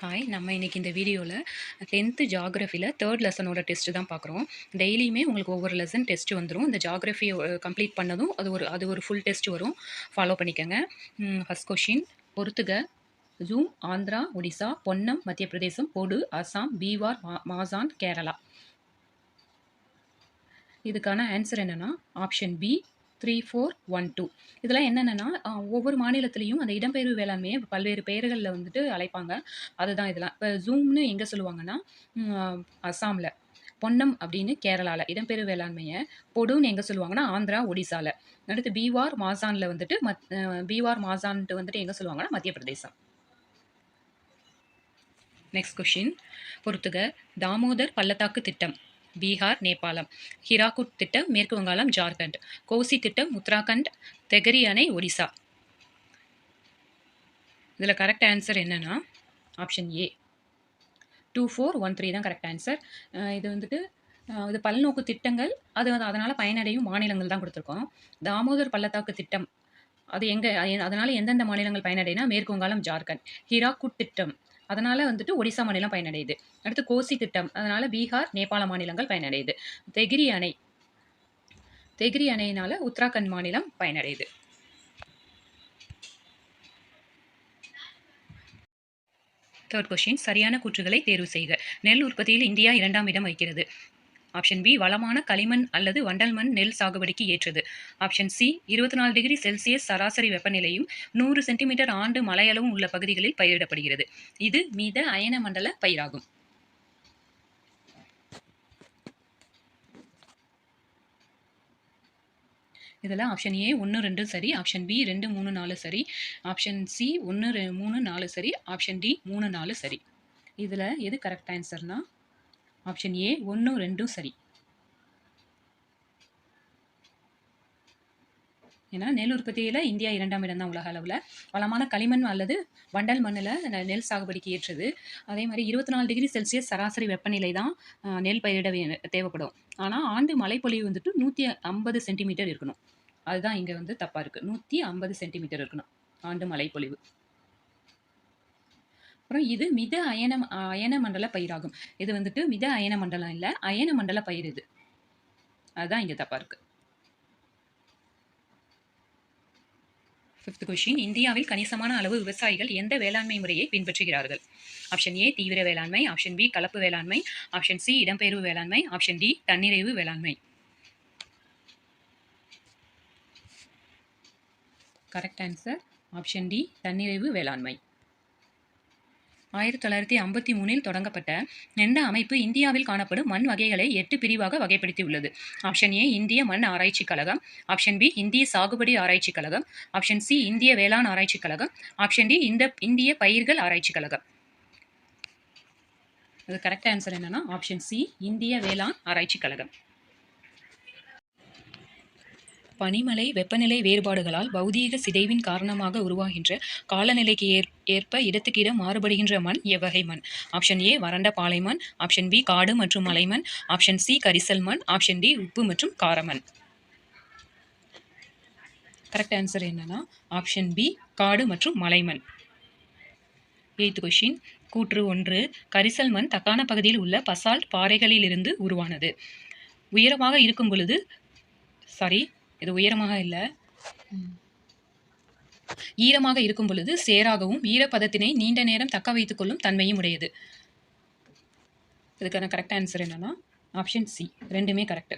Hi நம்ம இன்றைக்கி இந்த வீடியோவில் டென்த்து ஜாகிரஃபியில் தேர்ட் லெசனோட டெஸ்ட்டு தான் பார்க்குறோம். டெய்லியுமே உங்களுக்கு ஒவ்வொரு லெசன் டெஸ்ட் வந்துடும் இந்த ஜாகிரஃபி கம்ப்ளீட் பண்ணதும் அது ஒரு அது ஒரு ஃபுல் டெஸ்ட் வரும். ஃபாலோ பண்ணிக்கோங்க. ஃபஸ்ட் கொஷின் பொறுத்துக. ஜூம் ஆந்திரா ஒடிசா பொன்னம் மத்திய பிரதேசம் பொடு அசாம் பீகார் மா மாசான் கேரளா இதுக்கான ஆன்சர் என்னென்னா option B three four one two இதெல்லாம் என்னென்னா ஒவ்வொரு மாநிலத்திலையும் அந்த இடம்பெயர்வு வேளாண்மையை பல்வேறு பெயர்களில் வந்துட்டு அழைப்பாங்க. அதுதான் இதெல்லாம். இப்போ ஜூம்னு எங்கே சொல்லுவாங்கன்னா அஸ்ஸாமில் பொன்னம் அப்படின்னு கேரளாவில் இடம்பெயர்வு வேளாண்மையை பொடுன்னு எங்கே சொல்லுவாங்கன்னா ஆந்திரா ஒடிசாவில் அடுத்து பீவார் மாசானில் வந்துட்டு மத் பீவார் மாசான்ட்டு வந்துட்டு எங்கே சொல்லுவாங்கன்னா மத்திய பிரதேசம். நெக்ஸ்ட் கொஷின் பொறுத்துக. தாமோதர் பள்ளத்தாக்கு திட்டம். பீகார் நேபாளம் ஹிராகுட் திட்டம் மேற்கு வங்காளம் ஜார்க்கண்ட் கோசி திட்டம் உத்தராகண்ட் தெகரி அணை ஒடிசா இதில் கரெக்ட் ஆன்சர் என்னென்னா option A two four one three தான் கரெக்ட் ஆன்சர் இது வந்துட்டு இது பல்நோக்கு திட்டங்கள் அது அதனால் பயனடையும் மாநிலங்கள் தான் கொடுத்துருக்கோம். தாமோதர் பள்ளத்தாக்கு திட்டம் அது எங்கே அதனால் எந்தெந்த மாநிலங்கள் பயனடைனா மேற்கு வங்காளம் ஜார்க்கண்ட். ஹிராகுட் திட்டம் அதனால் வந்துட்டு ஒடிசா மாநிலம் பயனடையுது. அடுத்து கோசி திட்டம். அதனால் பீகார் நேபாள மாநிலங்கள் பயனடையுது. தெகிரி அணை. தெகிரி அணையினால உத்தராகண்ட் மாநிலம் பயனடையுது. தேர்ட் கொஸ்டின் சரியான கூற்றுகளை தேர்வு செய்க. நெல் உற்பத்தியில் இந்தியா இரண்டாம் இடம் வைக்கிறது ஆப்ஷன் பி வளமான களிமண் அல்லது வண்டல் மண் நெல் சாகுபடிக்கு ஏற்றது. ஆப்ஷன் சி இருபத்தி நாலு டிகிரி செல்சியஸ் சராசரி வெப்பநிலையும் நூறு சென்டிமீட்டர் ஆண்டு மலையளவும் உள்ள பகுதிகளில் பயிரிடப்படுகிறது. இது மீத அயன மண்டல பயிராகும். இதில் ஆப்ஷன் ஏ ஒன்று ரெண்டு சரி. ஆப்ஷன் பி ரெண்டு மூணு நாலு சரி. ஆப்ஷன் சி ஒன்று மூணு நாலு சரி. ஆப்ஷன் டி மூணு நாலு சரி. இதில் எது கரெக்ட் ஆன்சர்னால் ஆப்ஷன் ஏ ஒன்றும் ரெண்டும் சரி. ஏன்னா நெல் உற்பத்தியில் இந்தியா இரண்டாம் இடம் தான் உலக அளவில். வளமான களிமண் அல்லது வண்டல் மண்ணில் நெல் சாகுபடிக்கு ஏற்றது. அதே மாதிரி இருபத்தி நாலு டிகிரி செல்சியஸ் சராசரி வெப்பநிலை தான் நெல் பயிரிட வே- தேவைப்படும். ஆனால் ஆண்டு மழைப்பொழிவு வந்துட்டு நூற்றி ஐம்பது சென்டிமீட்டர் இருக்கணும். அதுதான் இங்கே வந்து தப்பாக இருக்குது நூற்றி ஐம்பது சென்டிமீட்டர் இருக்கணும் ஆண்டு மழைப்பொழிவு. அப்புறம் இது மித அயன அயன மண்டல பயிராகும். இது வந்துட்டு மித அயன மண்டலம் இல்லை அயன மண்டல பயிர் இது. அதுதான் இங்கே தப்பாக இருக்குது ஃபிஃப்த் கொஷின் இந்தியாவில் கணிசமான அளவு விவசாயிகள் எந்த வேளாண்மை முறையை பின்பற்றுகிறார்கள்? ஆப்ஷன் ஏ தீவிர வேளாண்மை. ஆப்ஷன் பி கலப்பு வேளாண்மை. ஆப்ஷன் சி இடம்பெயர்வு வேளாண்மை. ஆப்ஷன் டி தன்னிறைவு வேளாண்மை. கரெக்ட் ஆன்சர் ஆப்ஷன் டி தன்னிறைவு வேளாண்மை. ஆயிரத்தி தொள்ளாயிரத்தி ஐம்பத்தி மூணில் தொடங்கப்பட்ட இந்த அமைப்பு இந்தியாவில் காணப்படும் மண் வகைகளை எட்டு பிரிவாக வகைப்படுத்தியுள்ளது. ஆப்ஷன் ஏ இந்திய மண் ஆராய்ச்சி கழகம். ஆப்ஷன் பி இந்திய சாகுபடி ஆராய்ச்சி கழகம். ஆப்ஷன் சி இந்திய வேளாண் ஆராய்ச்சி கழகம். ஆப்ஷன் டி இந்த இந்திய பயிர்கள் ஆராய்ச்சி கழகம். அது கரெக்ட் ஆன்சர் என்னன்னா ஆப்ஷன் சி இந்திய வேளாண் ஆராய்ச்சி கழகம். பனிமலை வெப்பநிலை வேறுபாடுகளால் பௌதீக சிதைவின் காரணமாக உருவாகின்ற காலநிலைக்கு ஏற் ஏற்ப இடத்துக்கு இடம் மாறுபடுகின்ற மண் எவ்வகை மண். ஆப்ஷன் ஏ வறண்ட பாலைமண் ஆப்ஷன் பி காடு மற்றும் மலைமண் ஆப்ஷன் சி கரிசல் மண். ஆப்ஷன் டி உப்பு மற்றும் காரமண் கரெக்ட் ஆன்சர் என்னன்னா ஆப்ஷன் பி காடு மற்றும் மலைமண் எய்த் கொஷின் கூற்று ஒன்று கரிசல் மண் தக்கான பகுதியில் உள்ள பசால்ட் பாறைகளிலிருந்து உருவானது. உயரமாக இருக்கும் பொழுது சாரி இது உயரமாக இல்லை. ஈரமாக இருக்கும் பொழுது சேராகவும் ஈரப்பதத்தினை நீண்ட நேரம் தக்க வைத்துக் கொள்ளும் தன்மையும் உடையது. இதுக்கான கரெக்ட் ஆன்சர் என்னன்னா ஆப்ஷன் சி ரெண்டுமே கரெக்ட்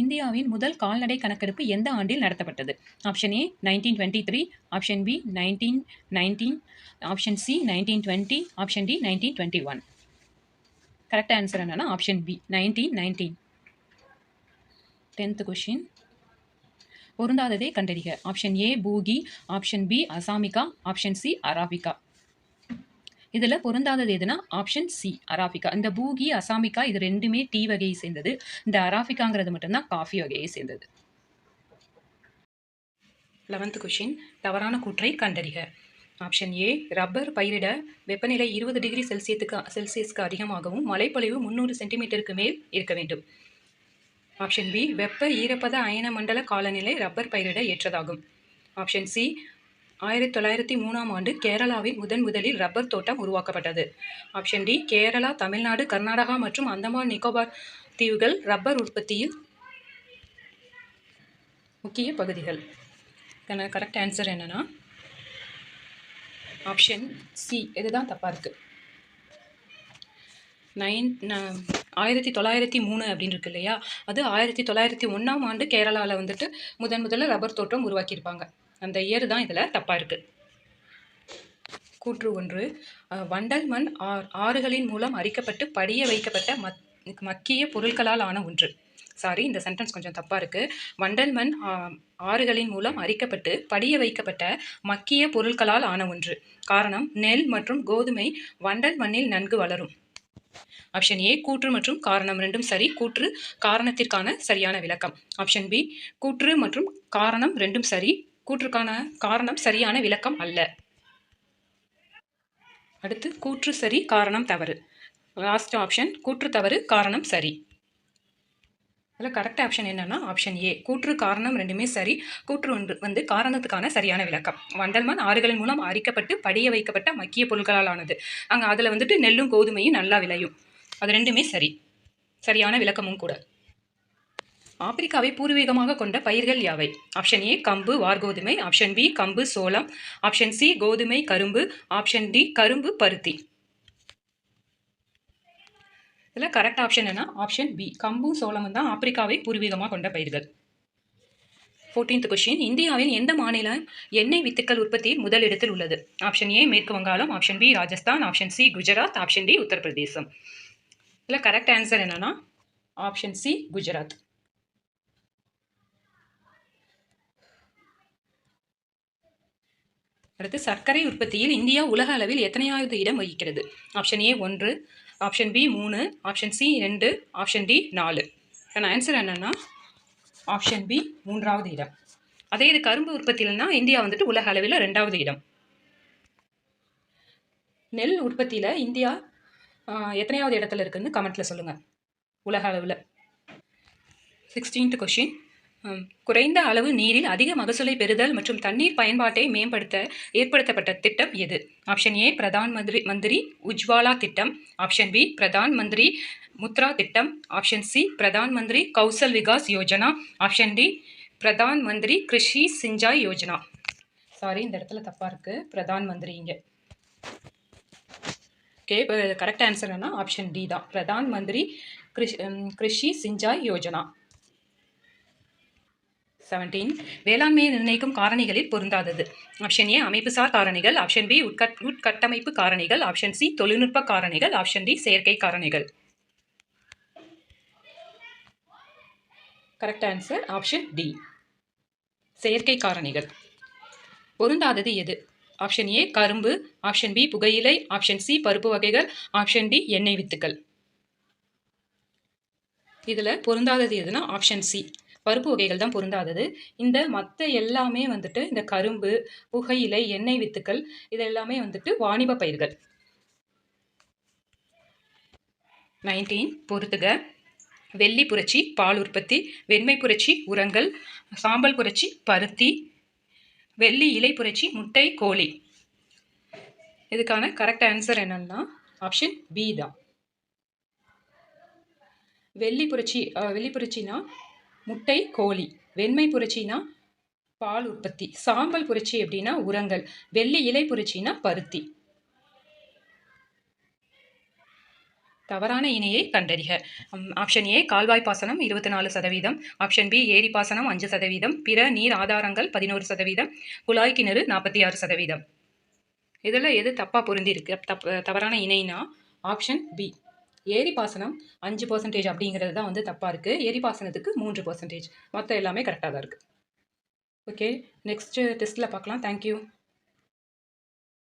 இந்தியாவின் முதல் கால்நடை கணக்கெடுப்பு எந்த ஆண்டில் நடத்தப்பட்டது? Option A nineteen twenty three option B nineteen nineteen option C nineteen twenty option D nineteen twenty one correct answer என்னன்னா option B nineteen nineteen tenth question பொருந்தாததை கண்டறிக. Option A பூகி option B assamica option C arabica இதில் பொருந்தாதது எதுனா option C arabica இந்த பூகி அசாமிகா இது ரெண்டுமே tea வகையை சேர்ந்தது. இந்த அராபிகாங்கிறது மட்டும்தான் காஃபி வகையை சேர்ந்தது. லெவன்த் கொஷின் தவறான கூற்றை கண்டறிக. ஆப்ஷன் ஏ ரப்பர் பயிரிட வெப்பநிலை இருபது டிகிரி செல்சியத்துக்கு செல்சியஸ்க்கு அதிகமாகவும் மழைப்பொழிவு முந்நூறு சென்டிமீட்டருக்கு மேல் இருக்க வேண்டும். ஆப்ஷன் பி வெப்ப ஈரப்பத அயன மண்டல காலநிலை ரப்பர் பயிரிட ஏற்றதாகும். ஆப்ஷன் சி ஆயிரத்தி தொள்ளாயிரத்தி மூணாம் ஆண்டு கேரளாவில் முதன் முதலில் ரப்பர் தோட்டம் உருவாக்கப்பட்டது. ஆப்ஷன் டி கேரளா தமிழ்நாடு கர்நாடகா மற்றும் அந்தமான் நிக்கோபார் தீவுகள் ரப்பர் உற்பத்தியில் முக்கிய பகுதிகள். கரெக்ட் ஆன்சர் என்னன்னா ஆப்ஷன் சி இதுதான் தப்பாக இருக்குது நைன் ஆயிரத்தி தொள்ளாயிரத்தி மூணு அப்படின்னு இருக்கு இல்லையா? அது ஆயிரத்தி தொள்ளாயிரத்தி ஒன்றாம் ஆண்டு கேரளாவில் வந்துட்டு முதன் முதல்ல ரப்பர் தோட்டம் உருவாக்கியிருப்பாங்க. அந்த இயர் தான் இதில் தப்பாக இருக்குது கூற்று ஒன்று வண்டல் மண் ஆ- ஆறுகளின் மூலம் அரிக்கப்பட்டு படிய வைக்கப்பட்ட மத் மக்கிய பொருட்களால் ஆன ஒன்று. சாரி இந்த சென்டென்ஸ் கொஞ்சம் தப்பாக இருக்குது வண்டல் மண் ஆறுகளின் மூலம் அரிக்கப்பட்டு படிய வைக்கப்பட்ட மக்கிய பொருட்களால் ஆன ஒன்று. காரணம் நெல் மற்றும் கோதுமை வண்டல் மண்ணில் நன்கு வளரும். ஆப்ஷன் ஏ கூற்று மற்றும் காரணம் ரெண்டும் சரி. கூற்று காரணத்திற்கான சரியான விளக்கம். ஆப்ஷன் பி கூற்று மற்றும் காரணம் ரெண்டும் சரி. கூற்றுக்கான காரணம் சரியான விளக்கம் அல்ல. அடுத்து கூற்று சரி காரணம் தவறு. லாஸ்ட் ஆப்ஷன் கூற்று தவறு காரணம் சரி. அதில் கரெக்ட் ஆப்ஷன் என்னென்னா ஆப்ஷன் ஏ கூற்று காரணம் ரெண்டுமே சரி. கூற்று ஒன்று வந்து காரணத்துக்கான சரியான விளக்கம். வண்டல்மண் ஆறுகளின் மூலம் அரிக்கப்பட்டு படிய வைக்கப்பட்ட மக்கிய பொருட்களால் ஆனது. அங்கே அதில் வந்துட்டு நெல்லும் கோதுமையும் நல்லா விளையும். அது ரெண்டுமே சரி. சரியான விளக்கமும் கூட. ஆப்பிரிக்காவை பூர்வீகமாக கொண்ட பயிர்கள் யாவை? ஆப்ஷன் ஏ கம்பு வார்கோதுமை. ஆப்ஷன் பி கம்பு சோளம். ஆப்ஷன் சி கோதுமை கரும்பு. ஆப்ஷன் டி கரும்பு பருத்தி. இதில் கரெக்ட் ஆப்ஷன் என்ன ஆப்ஷன் பி கம்பும் சோளமும் தான் ஆப்பிரிக்காவை பூர்வீகமாக கொண்ட பயிர்கள். ஃபோர்டீன்த் கொஸ்டின் இந்தியாவின் எந்த மாநிலம் எண்ணெய் வித்துக்கள் உற்பத்தியில் முதலிடத்தில் உள்ளது? ஆப்ஷன் ஏ மேற்கு வங்காளம். Option B Rajasthan. Option C Gujarat. Option D Uttar Pradesh. இதில் கரெக்ட் ஆன்சர் என்னன்னா ஆப்ஷன் சி குஜராத். அடுத்து சர்க்கரை உற்பத்தியில் இந்தியா உலக அளவில் எத்தனையாவது இடம் வகிக்கிறது? ஆப்ஷன் ஏ ஒன்று. ஆப்ஷன் பி மூணு. ஆப்ஷன் சி ரெண்டு. ஆப்ஷன் டி நாலு. ஆனால் ஆன்சர் என்னென்னா ஆப்ஷன் பி மூன்றாவது இடம். அதே இது கரும்பு உற்பத்தியில்னா இந்தியா வந்துட்டு உலக அளவில் ரெண்டாவது இடம். நெல் உற்பத்தியில் இந்தியா எத்தனையாவது இடத்துல இருக்குதுன்னு கமெண்ட்டில் சொல்லுங்கள் உலக அளவில். சிக்ஸ்டீன்த் கொஷின் குறைந்த அளவு நீரில் அதிக மகசூலை பெறுதல் மற்றும் தண்ணீர் பயன்பாட்டை மேம்படுத்த ஏற்படுத்தப்பட்ட திட்டம் எது? ஆப்ஷன் ஏ பிரதான் மந்திரி மந்திரி உஜ்வாலா திட்டம். ஆப்ஷன் பி பிரதான் மந்திரி முத்ரா திட்டம். Option C Pradhan Mantri Kaushal Vikas Yojana. Option D Pradhan Mantri Krishi Sinchai Yojana. Sorry இந்த இடத்துல தப்பாக இருக்குது பிரதான் மந்திரி இங்கே. ஓகே இப்போ கரெக்ட் ஆன்சர் என்ன ஆப்ஷன் டி தான். பிரதான் மந்திரி கிருஷ் கிருஷி சிஞ்சாய் யோஜனா. செவன்டீன் வேளாண்மையை நிர்ணயிக்கும் காரணிகளில் பொருந்தாதது. ஆப்ஷன் ஏ அமைப்புசார் காரணிகள். ஆப்ஷன் பி உட்கட் உட்கட்டமைப்பு காரணிகள். ஆப்ஷன் சி தொழில்நுட்ப காரணிகள். ஆப்ஷன் டி செயற்கை காரணிகள். கரெக்ட் ஆன்சர் ஆப்ஷன் டி செயற்கை காரணிகள். பொருந்தாதது எது? ஆப்ஷன் ஏ கரும்பு. ஆப்ஷன் பி புகையிலை. ஆப்ஷன் சி பருப்பு வகைகள். ஆப்ஷன் டி எண்ணெய் வித்துக்கள். இதில் பொருந்தாதது எதுனா ஆப்ஷன் சி பருப்பு வகைகள் தான் பொருந்தாதது. இந்த மற்ற எல்லாமே வந்துட்டு இந்த கரும்பு புகையிலை எண்ணெய் வித்துக்கள் இது எல்லாமே வந்துட்டு வாணிப பயிர்கள். நைன்டீன் பொறுத்துக. வெள்ளி புரட்சி பால் உற்பத்தி வெண்மை புரட்சி உரங்கள் சாம்பல் புரட்சி பருத்தி வெள்ளி இலை புரட்சி முட்டை கோழி. இதுக்கான கரெக்ட் ஆன்சர் என்னன்னா ஆப்ஷன் பி தான். வெள்ளி புரட்சி வெள்ளி புரட்சினா முட்டை கோழி. வெண்மை புரட்சினா பால் உற்பத்தி. சாம்பல் புரட்சி அப்படின்னா உரங்கள். வெள்ளி இலை புரட்சினா பருத்தி. தவறான இணையை கண்டறிக. ஆப்ஷன் ஏ கால்வாய் பாசனம் இருபத்தி நாலு சதவீதம். ஆப்ஷன் பி ஏரி பாசனம் அஞ்சு சதவீதம். பிற நீர் ஆதாரங்கள் பதினோரு சதவீதம். குழாய் கிணறு நாற்பத்தி ஆறு சதவீதம். இதில் எது தப்பாக பொருந்திருக்கு தப் தவறான இணைனா ஆப்ஷன் பி ஏரி பாசனம் அஞ்சு பர்சன்டேஜ் அப்படிங்கிறது தான் வந்து தப்பாக இருக்குது ஏரி பாசனத்துக்கு மூன்று பர்சன்டேஜ் மற்ற எல்லாமே கரெக்டாக தான் இருக்குது ஓகே நெக்ஸ்ட்டு டெஸ்ட்டில் பார்க்கலாம். தேங்க்யூ